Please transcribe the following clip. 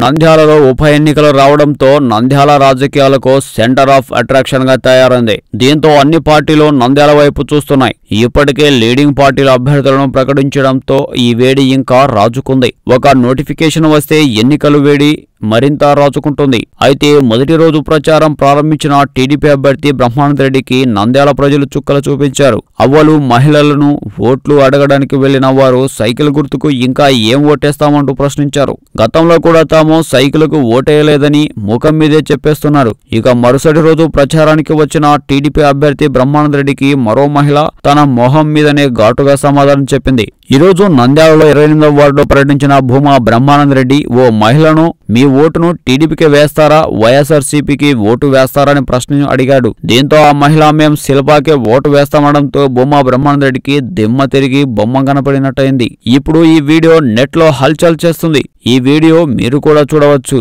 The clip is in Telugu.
నంద్యాలలో ఉప ఎన్నికలు రావడంతో నంద్యాల రాజకీయాలకు సెంటర్ ఆఫ్ అట్రాక్షన్గా తయారైంది. దీంతో అన్ని పార్టీలు నంద్యాల వైపు చూస్తున్నాయి. ఇప్పటికే లీడింగ్ పార్టీల అభ్యర్థులను ప్రకటించడంతో ఈ వేడి ఇంకా రాజుకుంది. ఒక నోటిఫికేషన్ వస్తే ఎన్నికలు వేడి మరింత రాజుకుంటుంది. అయితే మొదటి రోజు ప్రచారం ప్రారంభించిన టీడీపీ అభ్యర్థి బ్రహ్మానంద రెడ్డికి నంద్యాల ప్రజలు చుక్కలు చూపించారు. అవ్వలు మహిళలను ఓట్లు అడగడానికి వెళ్ళిన వారు సైకిల్ గుర్తుకు ఇంకా ఏం ఓటేస్తామంటూ ప్రశ్నించారు. గతంలో కూడా తాము సైకిల్కు ఓటేయలేదని ముఖం మీదే చెప్పేస్తున్నారు. ఇక మరుసటి రోజు ప్రచారానికి వచ్చిన టీడీపీ అభ్యర్థి బ్రహ్మానంద రెడ్డికి మరో మహిళ తన మొహం మీదనే ఘాటుగా సమాధానం చెప్పింది. ఈ రోజు నంద్యాలలో ఇరవై ఎనిమిదవ వార్డులో పర్యటించిన భూమా బ్రహ్మానంద రెడ్డి ఓ మహిళను మీ ఓటును టీడీపీకి వేస్తారా? వైఎస్ఆర్సీపీకి ఓటు వేస్తారని ప్రశ్న అడిగాడు. దీంతో ఆ మహిళ మేం శిల్పాకే ఓటు వేస్తామనడంతో బొమ్మ బ్రహ్మానందరెడ్డికి దిమ్మ తిరిగి బొమ్మ కనపడినట్టయింది. ఇప్పుడు ఈ వీడియో నెట్లో హల్చల్ చేస్తుంది. ఈ వీడియో మీరు కూడా చూడవచ్చు.